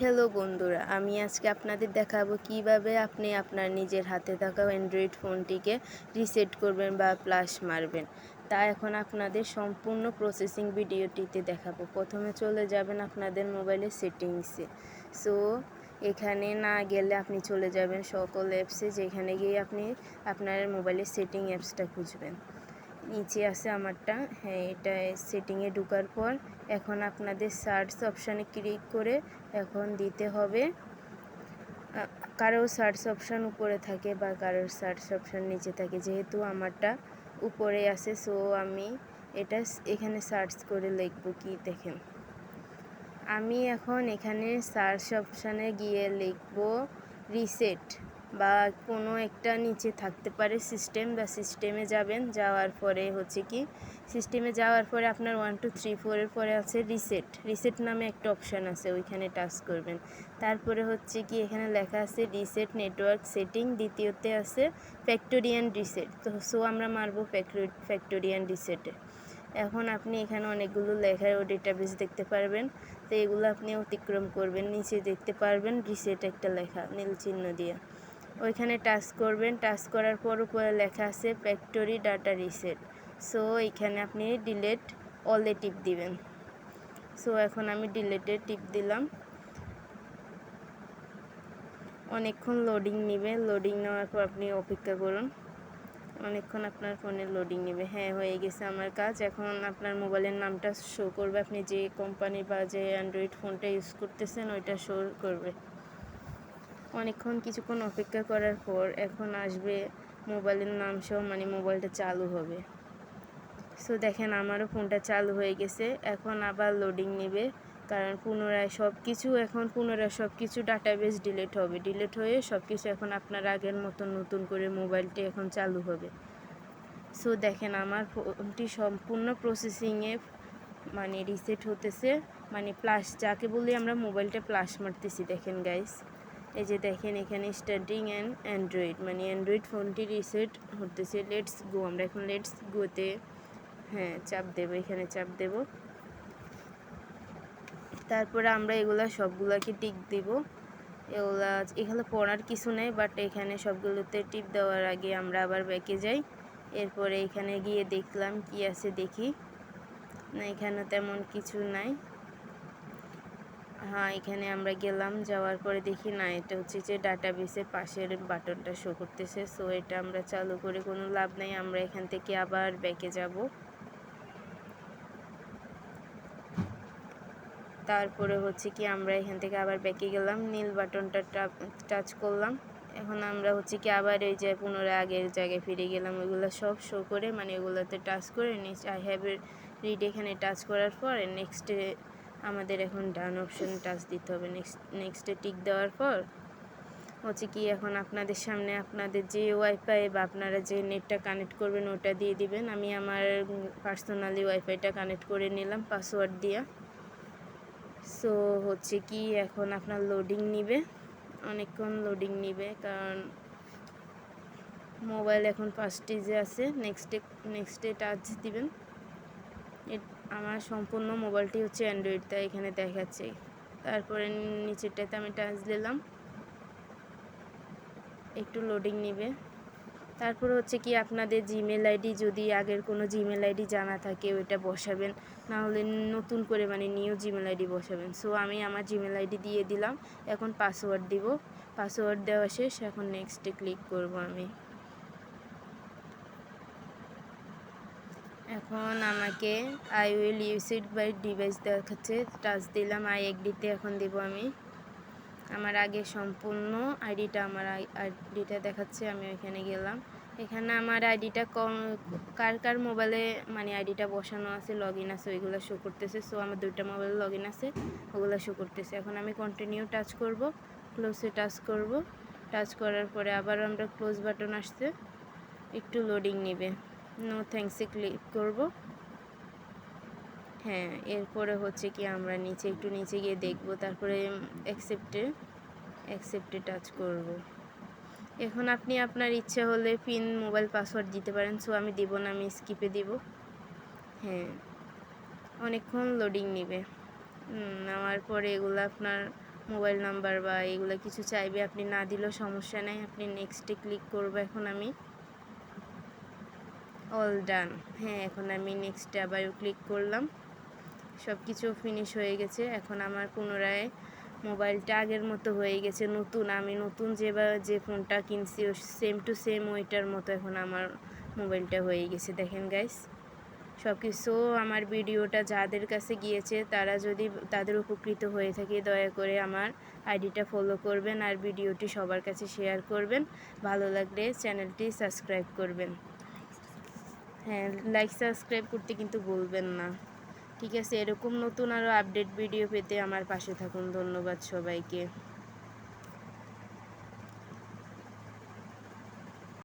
Hello বন্ধুরা। আমি আজকে আপনাদের দেখাবো কীভাবে আপনি আপনার নিজের হাতে থাকা অ্যান্ড্রয়েড ফোনটিকে রিসেট করবেন বা প্লাস মারবেন। তা এখন আপনাদের সম্পূর্ণ প্রসেসিং ভিডিওটিতে দেখাবো। প্রথমে চলে যাবেন আপনাদের মোবাইলের সেটিংসে সো এখানে না গেলে আপনি চলে যাবেন সকল অ্যাপসে যেখানে গিয়ে আপনি আপনার মোবাইলের সেটিং অ্যাপসটা খুঁজবেন। নিচে আছে আমারটা। হ্যাঁ এটা সেটিংয়ে ঢোকার পর এখন আপনাদের সার্চ অপশানে ক্লিক করে এখন দিতে হবে। কারও সার্চ অপশান উপরে থাকে বা কারোর সার্চ অপশান নিচে থাকে, যেহেতু আমারটা উপরে আছে সো আমি এটা এখানে সার্চ করে লিখব কি দেখেন। আমি এখন এখানে সার্চ অপশানে গিয়ে লিখব রিসেট বা কোনো একটা নিচে থাকতে পারে সিস্টেম বা সিস্টেমে যাবেন, যাওয়ার পরে হচ্ছে কি সিস্টেমে যাওয়ার পরে আপনার ওয়ান টু থ্রি ফোরের পরে আছে রিসেট রিসেট নামে একটা অপশান আছে, ওইখানে টাচ করবেন। তারপরে হচ্ছে কি, এখানে লেখা আছে রিসেট নেটওয়ার্ক সেটিং দ্বিতীয়তে আছে ফ্যাক্টোরিয়ান রিসেট তো সো আমরা মারবো ফ্যাক্টোরিয়ান রিসেটে এখন আপনি এখানে অনেকগুলো লেখার ও ডেটাবেস দেখতে পারবেন। তো এগুলো আপনি অতিক্রম করবেন, নিচে দেখতে পারবেন রিসেট একটা লেখা, নীল চিহ্ন দিয়ে। ওইখানে টাচ করবেন। টাচ করার পর উপরে লেখা আছে ফ্যাক্টরি ডাটা রিসেট সো এখানে আপনি ডিলেট অলে টিপ দিবেন। সো এখন আমি ডিলেটে টিপ দিলাম। অনেকক্ষণ লোডিং নেবে। লোডিং নেওয়ার পর আপনি অপেক্ষা করুন। অনেকক্ষণ আপনার ফোনে লোডিং নেবে। হ্যাঁ হয়ে গেছে আমার কাজ। এখন আপনার মোবাইলের নামটা শো করবে। আপনি যে কোম্পানি বা যে অ্যান্ড্রয়েড ফোনটা ইউজ করতেছেন, ওইটা শো করবে। অনেকক্ষণ কিছুক্ষণ অপেক্ষা করার পর এখন আসবে মোবাইলের নাম সহ মানে মোবাইলটা চালু হবে। সো দেখেন আমারও ফোনটা চালু হয়ে গেছে। এখন আবার লোডিং নেবে, কারণ পুনরায় সব কিছু এখন পুনরায় সব কিছু ডাটাবেস ডিলিট হবে। ডিলিট হয়ে সব কিছু এখন আপনার আগের মতো নতুন করে মোবাইলটি এখন চালু হবে। সো দেখেন আমার ফোনটি সম্পূর্ণ প্রসেসিংয়ে মানে রিসেট হতেছে। মানে প্লাস যাকে বলি আমরা মোবাইলটা প্লাস মারতেছি, দেখেন গাইস এই যে দেখেন এখানে স্টার্টিং অ্যান্ড অ্যান্ড্রয়েড মানে অ্যান্ড্রয়েড ফোনটি রিসেট হতেছে। লেটস গো আমরা এখন লেটস গোতে হ্যাঁ চাপ দেবো, এখানে চাপ দেব। তারপরে আমরা এগুলা সবগুলাকে টিক দিব। এগুলা, এখানে পড়ার কিছু নেই বাট এখানে সবগুলোতে টিপ দেওয়ার আগে আমরা আবার ব্যাকে যাই। এরপরে এখানে গিয়ে দেখলাম কি আছে দেখি। না, এখানে তেমন কিছু নাই। হ্যাঁ এখানে আমরা গেলাম, যাওয়ার পরে দেখি না, এটা হচ্ছে যে ডাটাবেসের পাশের বাটনটা শো করতেছে। সো এটা আমরা চালু করে কোনো লাভ নাই, আমরা এখান থেকে আবার ব্যাকে যাব। তারপরে হচ্ছে কি, আমরা এখান থেকে আবার ব্যাকে গেলাম, নীল বাটনটা টাচ করলাম। এখন আমরা হচ্ছে কি, আবার এই যে পুনরায় আগের জায়গায় ফিরে গেলাম, ওইগুলো সব শো করে মানে ওগুলোতে টাচ করে নেক্সট আই হ্যাভ রিড এখানে টাচ করার পর নেক্সটে আমাদের এখন ডান অপশন টাচ দিতে হবে। নেক্সট নেক্সটে টিক দেওয়ার পর হচ্ছে কি এখন আপনাদের সামনে আপনাদের যে ওয়াইফাই বা আপনারা যে নেটটা কানেক্ট করবেন ওটা দিয়ে দিবেন। আমি আমার পার্সোনালি ওয়াইফাইটা কানেক্ট করে নিলাম পাসওয়ার্ড দিয়া। সো হচ্ছে কি এখন আপনার লোডিং নিবে। অনেকক্ষণ লোডিং নিবে কারণ মোবাইল এখন ফার্স্ট স্টেজে আছে। নেক্সটে নেক্সটে টাচ দিবেন। আমার সম্পূর্ণ মোবাইলটি হচ্ছে অ্যান্ড্রয়েড তাই এখানে দেখাচ্ছে। তারপরে নিচেরটাতে আমি টাচ দিলাম। একটু লোডিং নেবে। তারপর হচ্ছে কি আপনাদের জিমেল আইডি যদি আগের কোনো জিমেল আইডি জানা থাকে, ওইটা বসাবেন। না হলে নতুন করে মানে নিউ জিমেল আইডি বসাবেন। সো আমি আমার জিমেল আইডি দিয়ে দিলাম। এখন পাসওয়ার্ড দিব। পাসওয়ার্ড দেওয়া শেষ। এখন নেক্সটে ক্লিক করব আমি। এখন আমাকে I will use it by device দেখাচ্ছে। টাচ দিলাম আই একডিতে এখন দিব আমি। আমার আগে সম্পূর্ণ আইডিটা আমার আইডিটা দেখাচ্ছে, আমি ওইখানে গেলাম। এখানে আমার আইডিটা কার কার মোবাইলে মানে আইডিটা বসানো আছে লগ ইন আছে, ওইগুলো শো করতেছে। সো আমার দুইটা মোবাইলে লগ ইন আছে, ওগুলো শো করতেছে। এখন আমি কন্টিনিউ টাচ করব ক্লোজে টাচ করব। টাচ করার পরে আবার আমরা ক্লোজ বাটন আসছে, একটু লোডিং নেবে। নো থ্যাংকসে ক্লিক করব। হ্যাঁ এরপরে হচ্ছে কি আমরা নিচে, একটু নিচে গিয়ে দেখব, তারপরে অ্যাকসেপ্টে অ্যাকসেপ্টে টাচ করব। এখন আপনি আপনার ইচ্ছে হলে পিন মোবাইল পাসওয়ার্ড দিতে পারেন সো আমি দেব না, আমি স্কিপে দিব। হ্যাঁ অনেকক্ষণ লোডিং নেবে। নেওয়ার পরে এগুলো আপনার মোবাইল নাম্বার বা এগুলো কিছু চাইবে, আপনি না দিলেও সমস্যা নেই, আপনি নেক্সটে ক্লিক করব এখন আমি। অল ডান হ্যাঁ এখন আমি নেক্সটে আবার ক্লিক করলাম। সব কিছু ফিনিশ হয়ে গেছে। এখন আমার পুনরায় মোবাইলটা আগের মতো হয়ে গেছে। নতুন, আমি নতুন যে বা, যে ফোনটা কিনছি সেম টু সেম ওইটার মতো এখন আমার মোবাইলটা হয়ে গেছে। দেখেন গাইস সব কিছু আমার ভিডিওটা যাদের কাছে গিয়েছে, তারা যদি তাদের উপকৃত হয়ে থাকে, দয়া করে আমার আইডিটা ফলো করবেন আর ভিডিওটি সবার কাছে শেয়ার করবেন। ভালো লাগলে চ্যানেলটি সাবস্ক্রাইব করবেন। হ্যাঁ লাইক সাবস্ক্রাইব করতে কিন্তু বলবেন না। ঠিক আছে? এরকম নতুন আরও আপডেট ভিডিও পেতে আমার পাশে থাকুন। ধন্যবাদ সবাইকে।